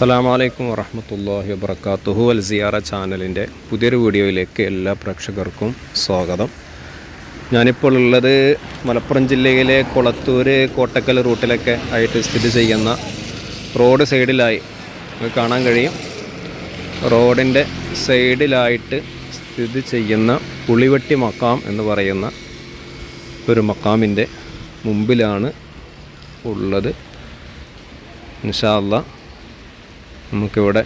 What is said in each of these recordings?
അസ്സലാമലൈക്കും വറഹമത്തല്ലാഹി വബർക്കാത്തുഹു അൽ സിയാറ ചാനലിന്റെ പുതിയൊരു വീഡിയോയിലേക്ക് എല്ലാ പ്രേക്ഷകർക്കും സ്വാഗതം. ഞാനിപ്പോൾ ഉള്ളത് മലപ്പുറം ജില്ലയിലെ കൊളത്തൂർ കോട്ടക്കൽ റൂട്ടിലൊക്കെ ആയിട്ട് സ്ഥിതി ചെയ്യുന്ന റോഡ് സൈഡിലായി കാണാൻ കഴിയും. റോഡിന്റെ സൈഡിലായിട്ട് സ്ഥിതി ചെയ്യുന്ന പുളിവെട്ടി മക്കാം എന്ന് പറയുന്ന ഒരു മക്കാമിന്റെ മുമ്പിലാണ് ഉള്ളത്. ഇൻഷാ അല്ലാ നമുക്കിവിടെ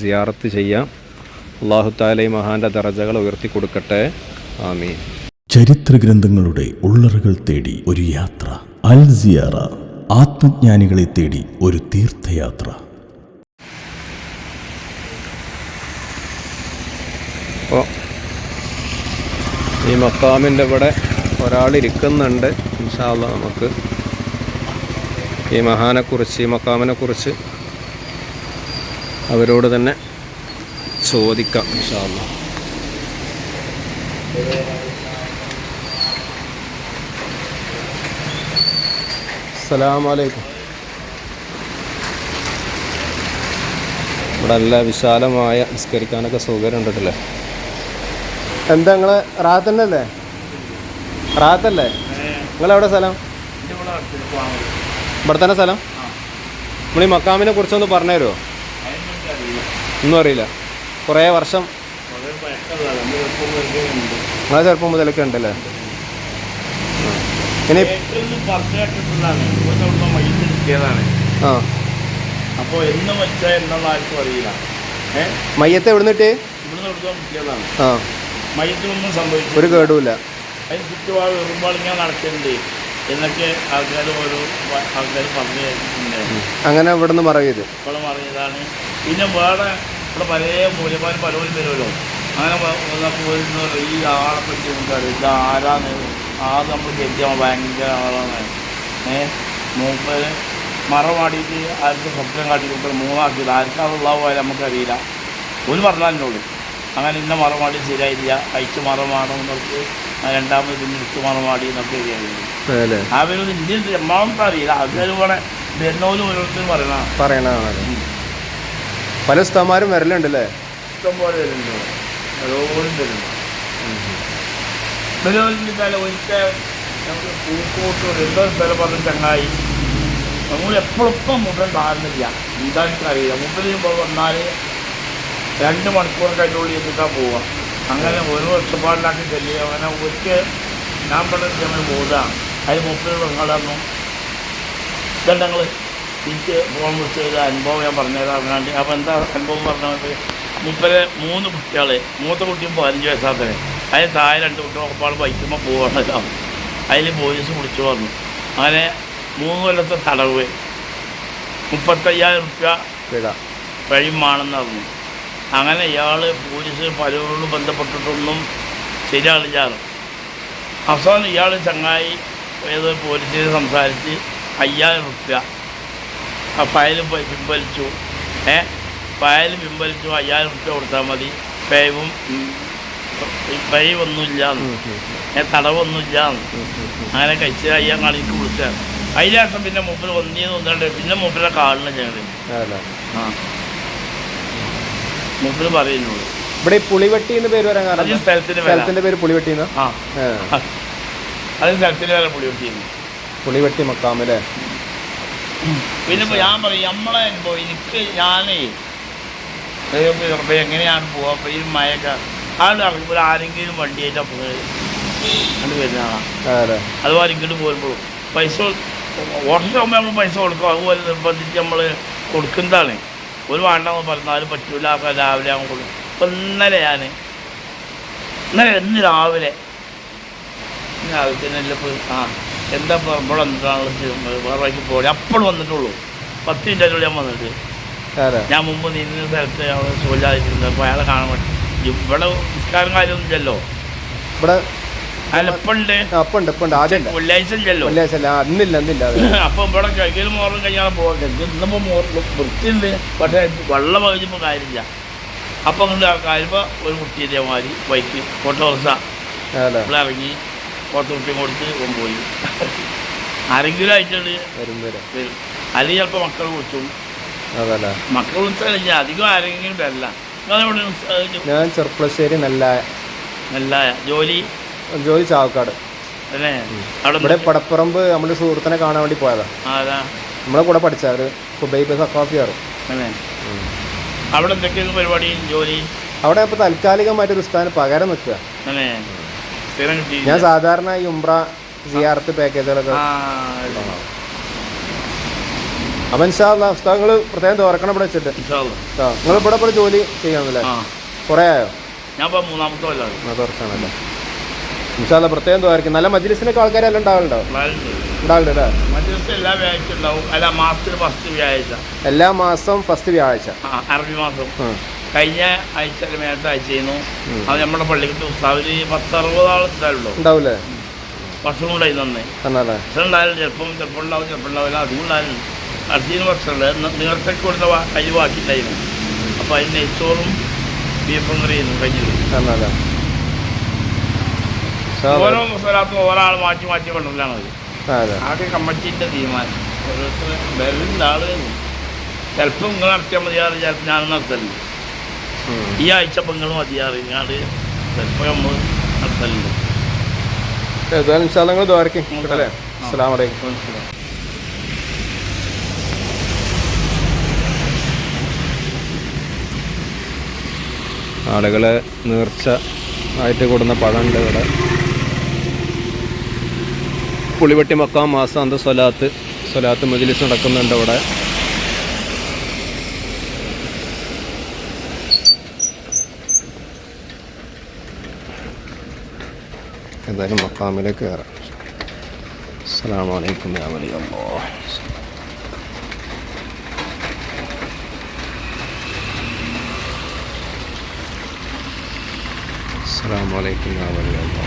സിയാറത്ത് ചെയ്യാം. അള്ളാഹു താല ഈ മഹാന്റെ ദറജകൾ ഉയർത്തി കൊടുക്കട്ടെ. ആമീൻ. ചരിത്ര ഗ്രന്ഥങ്ങളുടെ ഉള്ളറുകൾ തേടി ഒരു യാത്ര. അൽ സിയാറ ആത്മജ്ഞാനികളെ തേടി ഒരു തീർത്ഥയാത്ര. അപ്പോൾ ഈ മക്കാമിന്റെ ഇവിടെ ഒരാൾ ഇരിക്കുന്നുണ്ട്. ഇൻഷാല്ല നമുക്ക് ഈ മഹാനെക്കുറിച്ച് ഈ മക്കാമിനെക്കുറിച്ച് അവരോട് തന്നെ ചോദിക്കാം ഇൻഷാല്ല അസ്സലാമലൈക്കും. ഇവിടെ നല്ല വിശാലമായ നിസ്കരിക്കാനൊക്കെ സൗകര്യം ഉണ്ടല്ലേ? എന്താ നിങ്ങൾ റാത്തന്നല്ലേ? റാത്തല്ലേ? നിങ്ങളെവിടെ സ്ഥലം? ഇവിടെ തന്നെ സ്ഥലം? നമ്മൾ ഈ മക്കാമിനെ കുറിച്ചൊന്ന് പറഞ്ഞു തരുമോ ഒന്നും അറിയില്ല. കുറേ വർഷം നിങ്ങളെ ചെറുപ്പം മുതലൊക്കെ ഉണ്ടല്ലേ ഇനി ആ. അപ്പോൾ എന്ന് വെച്ചാൽ എന്നുള്ള ആർക്കും അറിയില്ല. മയ്യത്തെ എവിടെ നിന്നിട്ട് ആ. സംഭവിച്ചു ഒരു കേടുമില്ല അതിന് ചുറ്റുപാട് ഇങ്ങനെ നടക്കുന്നുണ്ട്. എന്നൊക്കെ ആൾക്കാർ ഓരോ ആൾക്കാർ പറഞ്ഞു അങ്ങനെ ഇവിടെ നിന്ന് പറയരുത് ഇവിടെ പറഞ്ഞതാണ്. പിന്നെ വേറെ ഇവിടെ പല മൂല്യമാർ പലരും വരുമല്ലോ അങ്ങനെ വന്നപ്പോൾ ഈ ആളെ പറ്റി നമുക്കറിയാം. ഇത് ആരാന്ന് ആ നമ്മൾ കരുതിയ ഭയങ്കര ആളാണ്. ഏ? മൂപ്പര് മറവാടിയിട്ട് ആർക്കും സ്വപ്നം കാട്ടിക്കൊണ്ട് മൂന്നാക്കിയത്. ആർക്കാണുള്ള പോലെ നമുക്കറിയില്ല. ഒരു പറഞ്ഞാലിനോട് അങ്ങനെ ഇന്ന മറവാടി ശരിയായില്ല. അയച്ച് മറമാടണം എന്നൊക്കെ രണ്ടാമത് പിന്നെ എടുത്ത് മറമാടി എന്നൊക്കെ അവരൊന്നും ഇന്ത്യൻ എമ്മാമത്തെ അറിയില്ല. അവർ ഇവിടെ വരുന്നവരും ഓരോരുത്തരും പറയണ പറയണതാണത് പല ഉസ്താമാരും വരലുണ്ടല്ലേ? ഇഷ്ടം പോലെ വരുന്നുണ്ട്. ഓരോരും വരുന്നു ഇവരൊരിക്കൽ ഒരിക്കൽ നമുക്ക് പൂക്കോട്ട് എന്തോ സ്ഥലം പറഞ്ഞ ചങ്ങായി. നമ്മൾ എപ്പോഴും മുട്ടൻ താഴ്ന്നില്ല എന്താണെന്ന് അറിയില്ല മുട്ടിൽ വന്നാൽ രണ്ട് മണിക്കൂർ കഴിഞ്ഞുള്ളിൽ എത്തിക്കാൻ പോവാം അങ്ങനെ ഒരു ഒച്ചപ്പാടിലാക്കി ചെല്ലുക. അങ്ങനെ ഒരിക്കൽ ഞാൻ പറഞ്ഞ സമയം പോകാം അതിന് മുപ്പത് പെങ്ങളായിരുന്നു ഇതെല്ലാം ഞങ്ങൾ എനിക്ക് ഫോൺ വിളിച്ച് ചെയ്ത അനുഭവം ഞാൻ പറഞ്ഞുതരാൻ വേണ്ടി അപ്പോൾ എന്താ അനുഭവം പറഞ്ഞത് മുപ്പത് മൂന്ന് കുട്ടികൾ മൂത്ത കുട്ടിയും പതിനഞ്ച് വയസ്സാത്തത് അതിന് താഴെ രണ്ട് കുട്ടികൾ ഒപ്പാട് ബൈക്കുമ്പോൾ പോകണമല്ലോ അതിൽ പോലീസ് വിളിച്ചു പറഞ്ഞു. അങ്ങനെ മൂന്ന് കൊല്ലത്തെ തടവ്. മുപ്പത്തയ്യായിരം റുപ്യ വഴിയും വഴിയുമാണെന്ന് പറഞ്ഞു. അങ്ങനെ ഇയാൾ പോലീസ് പലരോടും ബന്ധപ്പെട്ടിട്ടൊന്നും ശരിയാളില്ലാറ് അവസാനം ഇയാൾ ചങ്ങായി ഏതോ പോലീസിൽ സംസാരിച്ച് അയ്യായിരം റുപ്യ. ആ ഫയൽ പിൻവലിച്ചു. ഏ? ഫയൽ പിൻവലിച്ചു അയ്യായിരം റുപ്യ കൊടുത്താൽ മതി. പേവും പേവൊന്നുമില്ല ഏ തടവൊന്നുമില്ല അങ്ങനെ കഴിച്ച് അയ്യാൻ കളിക്ക് വിളിച്ചാൽ അതിന് പിന്നെ മൂപ്പര് ഒന്നീന്ന് ഒന്നുണ്ട് പിന്നെ മൂപ്പരെ കാളിന് ഞങ്ങൾ അതല്ലേ ആ. മൂപ്പര് പറയുന്നുള്ളൂ. ഇവിടെ ഈ പുളിവെട്ടി എന്ന് പേര് വരാൻ കാരണം സ്ഥലത്തിന് വില. സ്ഥലത്തിന്റെ പേര് പുളിവെട്ടി എന്നാ? ആ. സ്ഥലത്തിന് വില പുളിവെട്ടി മക്കാം അല്ലേ? പിന്നെ ഇപ്പൊ ഞാൻ പറയും നമ്മളെ അനുഭവം എനിക്ക് ഞാനേ ഇപ്പൊ എങ്ങനെയാണ് പോവാ? അപ്പൊ ഈ മഴയൊക്കെ ആളുടെ ആരെങ്കിലും വണ്ടിയായിട്ട് അപ്പോൾ കണ്ടു വരുന്ന ആളാ അതെ. അതുപോലെ ഇങ്ങോട്ട് പൈസ ഓട്ടോറിക്ഷ നമ്മൾ പൈസ കൊടുക്കും. അതുപോലെ നിർബന്ധിച്ച് നമ്മൾ കൊടുക്കുന്നതാണ്. ഒരു വേണ്ടെന്ന് പറഞ്ഞാലും പറ്റൂല. അപ്പം രാവിലെ അവൻ കൊടുക്കും. അപ്പം ഇന്നലെ ഞാൻ ഇന്നലെ ഇന്ന് രാവിലെ രാവിലെ തന്നെ ആ എന്താ പറമ്പോൾ ഇവിടെ എന്താണ് വേറെ വഴിക്ക് പോകണം അപ്പോഴും വന്നിട്ടുള്ളൂ. പത്ത് മിനിറ്റ് ഞാൻ വന്നിട്ട്. ഞാൻ മുമ്പ് നിന്ന സ്ഥലത്ത് ഞങ്ങൾ സോജാതിരുന്നത് അപ്പോൾ അയാളെ കാണാൻ പറ്റും. ഇവിടെ നിസ്കാരം കാര്യമൊന്നും ഇല്ലല്ലോ. ഇവിടെ ഉണ്ട്. അപ്പുണ്ട് ആദ്യം അന്നില്ല അന്നില്ല അപ്പം ഇവിടെ കൈകലും മോറും കഴിഞ്ഞാൽ പോകാം ഇന്നിപ്പോ മോറിലും വൃത്തിയുണ്ട്. പക്ഷേ വെള്ളം പകുതിപ്പോൾ കാര്യമില്ല. അപ്പം അങ്ങോട്ട് കാര്യമ്പോൾ ഒരു കുട്ടി ഇതേമാതിരി ബൈക്ക് ഇവിടെ ഇറങ്ങി കുറച്ച് കുട്ടി കൊടുത്ത് പോയി ആരെങ്കിലും ആയിട്ടുണ്ട്. വരും അല്ലെങ്കിൽ ചിലപ്പോൾ മക്കൾ വിളിച്ചും. മക്കൾ ഉത്സവം അധികം ആരെങ്കിലും വരില്ല. ഞാൻ ചെറുപ്പശ്ശേരി നല്ല നല്ല ജോലി? ജോലി ചാവക്കാട് ഇവിടെ പടപ്പുറമ്പ് നമ്മുടെ സുഹൃത്തിനെ കാണാൻ വേണ്ടി പോയതാ. നമ്മളെ കൂടെ പഠിച്ച ഒരു സുബൈബ് അവിടെ എന്തൊക്കെയാണ് പരിപാടി ജോലി? അവിടെ ഇപ്പോൾ താൽക്കാലികമായിട്ട് ഒരു സ്ഥാനം പകരം നിൽക്കുക. ഞാൻ സാധാരണ ഈ ഉംറ സിയാർത്ത് പാക്കേജുകളൊക്കെ അപ്പം ഇൻഷാല്ല പ്രത്യേകം തുറക്കണം ഇവിടെ വെച്ചിട്ട്. നിങ്ങൾ ഇവിടെ ഇവിടെ ജോലി ചെയ്യാമല്ലേ കുറേ ആയോ? ഞാൻ മൂന്നാമത്തെ തുറക്കാണല്ലേ ഇൻഷാല്ല പ്രത്യേകം തുറക്കും നല്ല മജ്ലിസിനൊക്കെ ആൾക്കാരെല്ലാം ഉണ്ടാവലുണ്ടോ? മറ്റു എല്ലാ ഉണ്ടാവും. മാസത്തിൽ ഫസ്റ്റ് വ്യാഴാഴ്ച. എല്ലാ മാസം ഫസ്റ്റ് വ്യാഴ്ച അറബി മാസം. കഴിഞ്ഞ ആഴ്ച അല്ല മേലത്തെ ആഴ്ച ചെയ്യുന്നു അത് നമ്മുടെ പള്ളിക്ക് ഉസ്താവിൽ പത്ത് അറുപത് ആൾ ഉണ്ടാവില്ലേ ഭക്ഷണം ഉണ്ടായി തന്നെ ഭക്ഷണം ഉണ്ടായാലും ചിലപ്പം ചിലപ്പോൾ ഉണ്ടാവും ചിലപ്പോൾ ഉണ്ടാവില്ല. അധികം ഉണ്ടായാലും ഭക്ഷണമുണ്ട് നിങ്ങൾക്ക് കൊടുത്ത കഴിവാക്കിയിട്ടായിരുന്നു അപ്പോൾ അതിന് നെയ്ച്ചോറും ബീഫും കറിയായിരുന്നു കഴിഞ്ഞത്. എന്നല്ലേ ഓരോ ഒരാൾ മാറ്റി മാറ്റി അതെ ആദ്യം കമ്മറ്റിന്റെ തീരുമാനം. ഓരോരുത്തർ വരുന്ന ആൾ ചിലപ്പോൾ നിങ്ങൾ നടത്തിയാൽ മതിയാറ് ചിലപ്പോൾ ഞാൻ നടത്തലില്ല. ഈ ആഴ്ച ഇപ്പം നിങ്ങൾ മതിയാറ് ഞാൻ ചിലപ്പോൾ നമ്മൾ നടത്തലില്ല. ഏതായാലും ദ്വാരക്കും അല്ലേ അസ്സാം വലൈക്കും ആളുകൾ നേർച്ച ആയിട്ട് കൊടുന്ന പഴമുണ്ട് ഇവിടെ. പുളിവെട്ടി മക്കാം മാസാന്ത സ്വലാത്ത് സ്വലാത്ത് മജിലിസ് നടക്കുന്നുണ്ട് അവിടെ. എന്തായാലും മക്കാമിലേക്ക് കയറാം. അസ്സാം വലൈക്കും രാമലി അമ്മോ അസ്സാം വലൈക്കും രാമലി അമ്മോ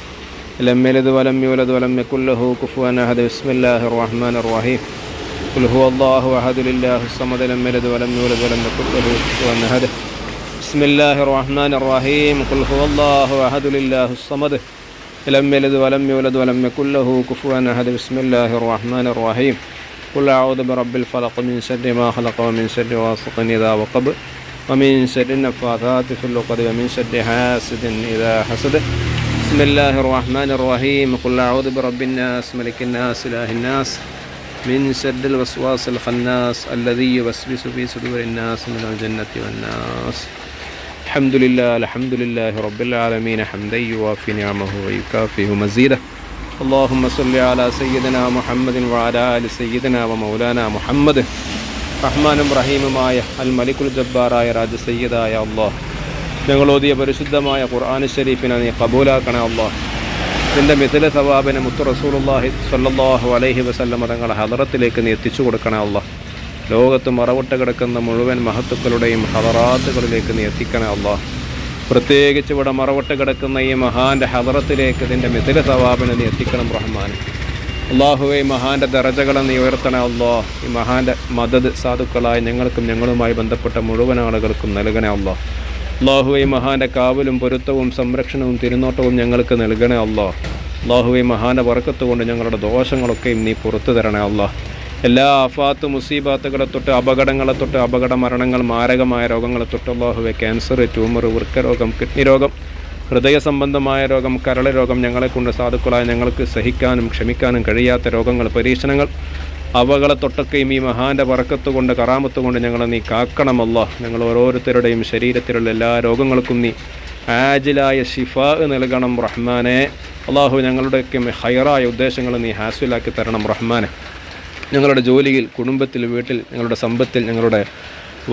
لم يلد ولم يولد ولم يكن له كفوا أحد. بسم الله الرحمن الرحيم. قل هو الله أحد لله الصمد لم يلد ولم يولد ولم يكن له كفوا أحد. بسم الله الرحمن الرحيم. قل هو الله أحد لله الصمد لم يلد ولم يولد ولم يكن له كفوا أحد. بسم الله الرحمن الرحيم. قل أعوذ برب الفلق من شر ما خلق ومن شر غاسق إذا وقب ومن شر النفاثات في العقد ومن شر حاسد إذا حسد. بسم الله الرحمن الرحيم قل أعوذ برب الناس ملك الناس إله الناس من شر الوسواس الخناس الذي يوسوس في صدور الناس من الجنة والناس الحمد لله الحمد لله رب العالمين حمدا يوافي نعمه ويكافئ مزيده اللهم صل على سيدنا محمد وعلى آل سيدنا ومولانا محمد റഹ്മാനും റഹീമുമായ അൽ മലിക്കുൽ ജബ്ബാറായ രാജ സയ്യിദായ അള്ളാഹ് ഞങ്ങൾ ഓതിയ പരിശുദ്ധമായ ഖുർആൻ ഷരീഫിനെ നീ കബൂലാക്കണേ അള്ളാഹ് നിന്റെ മിഥില സവാബിനെ മുത്തു റസൂലുള്ളാഹി സല്ലാഹു അലൈഹി വസല്ലമ തങ്ങളെ ഹദറത്തിലേക്ക് നീ എത്തിച്ചു കൊടുക്കണേ അള്ളാഹ് ലോകത്ത് മറവിട്ട് കിടക്കുന്ന മുഴുവൻ മഹത്തുക്കളുടെയും ഹദറാത്തുകളിലേക്ക് നീ എത്തിക്കണേ അള്ളാഹ് പ്രത്യേകിച്ച് ഇവിടെ മറവിട്ട് കിടക്കുന്ന ഈ മഹാന്റെ ഹദറത്തിലേക്ക് നിന്റെ മിഥില സവാബിനെ നീ എത്തിക്കണം റഹ്മാൻ അള്ളാഹുവെ ഈ മഹാന്റെ ദറജകളെ നീ ഉയർത്തണ അള്ളാഹ് ഈ മഹാന്റെ മദത് സാധുക്കളായ ഞങ്ങൾക്കും ഞങ്ങളുമായി ബന്ധപ്പെട്ട മുഴുവൻ ആളുകൾക്കും നൽകണേ അള്ളാഹ് അള്ളാഹുവെ ഈ മഹാന്റെ കാവലും പൊരുത്തവും സംരക്ഷണവും തിരുനോട്ടവും ഞങ്ങൾക്ക് നൽകണേ അള്ളാഹ് അള്ളാഹുവെ മഹാന്റെ വറക്കത്ത് കൊണ്ട് ഞങ്ങളുടെ ദോഷങ്ങളൊക്കെയും നീ പുറത്തു തരണേ അള്ളാഹ് എല്ലാ അഫാത്ത് മുസീബാത്തുകളെ തൊട്ട് അപകടങ്ങളെ തൊട്ട് അപകട മരണങ്ങൾ മാരകമായ രോഗങ്ങളെ തൊട്ട് അള്ളാഹുവെ ക്യാൻസർ ട്യൂമർ വൃക്കരോഗം കിഡ്നി രോഗം ഹൃദയ സംബന്ധമായ രോഗം കരള രോഗം ഞങ്ങളെക്കൊണ്ട് സാധുക്കളായ ഞങ്ങൾക്ക് സഹിക്കാനും ക്ഷമിക്കാനും കഴിയാത്ത രോഗങ്ങൾ പരീക്ഷണങ്ങൾ അവകളെ തൊട്ടൊക്കെയും ഈ മഹാന്റെ വറക്കത്ത് കൊണ്ട് കറാമത്ത് കൊണ്ട് ഞങ്ങളെ നീ കാക്കണമല്ല ഞങ്ങൾ ഓരോരുത്തരുടെയും ശരീരത്തിലുള്ള എല്ലാ രോഗങ്ങൾക്കും നീ ആജിലായ ഷിഫ നൽകണം റഹ്മാനെ. അള്ളാഹു ഞങ്ങളുടെയൊക്കെ ഹൈറായ ഉദ്ദേശങ്ങൾ നീ ഹാസിലാക്കി തരണം റഹ്മാനെ. ഞങ്ങളുടെ ജോലിയിൽ കുടുംബത്തിൽ വീട്ടിൽ ഞങ്ങളുടെ സമ്പത്തിൽ ഞങ്ങളുടെ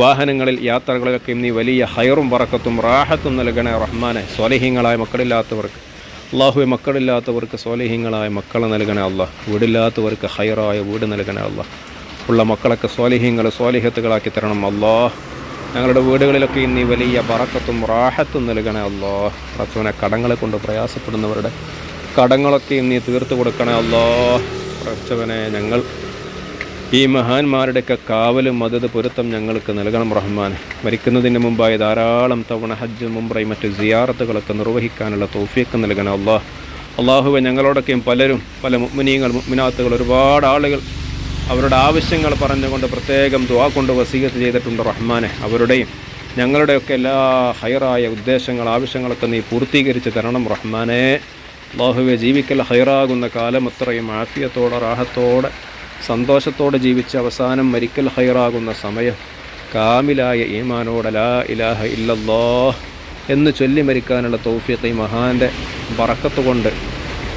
വാഹനങ്ങളിൽ യാത്രകളിലൊക്കെ നീ വലിയ ഹൈറും വറക്കത്തും റാഹത്തും നൽകണേ റഹ്മാനെ. സ്വലഹിങ്ങളായ മക്കളില്ലാത്തവർക്ക് അള്ളാഹുവെ മക്കളില്ലാത്തവർക്ക് സ്വാലിഹ്യങ്ങളായ മക്കളെ നൽകണേ അല്ല വീടില്ലാത്തവർക്ക് ഹൈറായ വീട് നൽകണേ അല്ല ഉള്ള മക്കളൊക്കെ സ്വാലിഹ്യങ്ങൾ സ്വാലിഹത്തുകളാക്കി തരണം അല്ലാ ഞങ്ങളുടെ വീടുകളിലൊക്കെ ഇന്ന് വലിയ പറക്കത്തും റാഹത്തും നൽകണേ അല്ലോ റസൂനെ കടങ്ങളെ കൊണ്ട് പ്രയാസപ്പെടുന്നവരുടെ കടങ്ങളൊക്കെ ഇന്നീ തീർത്തു കൊടുക്കണേ അല്ലോ പ്രച്ചവനെ ഞങ്ങൾ ഈ മഹാന്മാരുടെയൊക്കെ കാവലും മതത് പൊരുത്തം ഞങ്ങൾക്ക് നൽകണം റഹ്മാൻ മരിക്കുന്നതിന് മുമ്പായി ധാരാളം തവണ ഹജ്ജ് മുംബ്രൈ മറ്റ് സിയാറത്തുകളൊക്കെ നിർവഹിക്കാനുള്ള തോഫിയൊക്കെ നൽകണം അള്ളാഹ്. അള്ളാഹുവെ ഞങ്ങളോടൊക്കെയും പലരും പല മുഗ്മിനീങ്ങൾ മുഗ്മിനാത്തുകൾ ഒരുപാട് ആളുകൾ അവരുടെ ആവശ്യങ്ങൾ പറഞ്ഞുകൊണ്ട് പ്രത്യേകം ദുവാ കൊണ്ട് വസീകത്ത് ചെയ്തിട്ടുണ്ട് റഹ്മാനെ. അവരുടെയും ഞങ്ങളുടെയൊക്കെ എല്ലാ ഹൈറായ ഉദ്ദേശങ്ങൾ ആവശ്യങ്ങളൊക്കെ നീ പൂർത്തീകരിച്ച് തരണം റഹ്മാനെ. അള്ളാഹുവെ ജീവിക്കൽ ഹൈറാകുന്ന കാലം അത്രയും ആഫിയത്തോടെ റാഹത്തോടെ സന്തോഷത്തോടെ ജീവിച്ച് അവസാനം മരിക്കൽ ഹൈറാകുന്ന സമയം കാമിലായ ഈമാനോടെ ലാ ഇലാഹ ഇല്ലല്ലോ എന്ന് ചൊല്ലി മരിക്കാനുള്ള തൗഫീഖ് ഈ മഹാൻ്റെ ബറക്കത്ത് കൊണ്ട്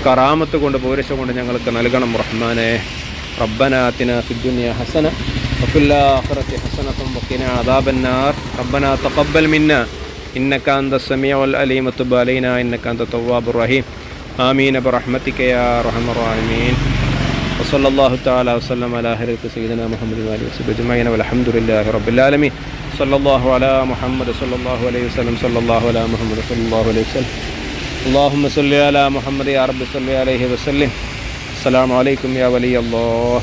കറാമത്ത് കൊണ്ട് പോരിച്ച കൊണ്ട് ഞങ്ങൾക്ക് നൽകണം റഹ്മാനെ ربنا آتنا في الدنيا حسنة وفي الآخرة حسنة وقنا عذاب النار ربنا تقبل منا إنك أنت السميع العليم وتب علينا إنك أنت التواب الرحيم آمين برحمتك يا أرحم الراحمين وصلى الله تعالى وسلم على حضرة سيدنا محمد وآله وصحبه أجمعين والحمد لله رب العالمين صلى الله على محمد صلى الله عليه وسلم صلى الله على محمد صلى الله عليه وسلم اللهم صل على محمد يا رب صل عليه وسلم السلام عليكم يا ولي الله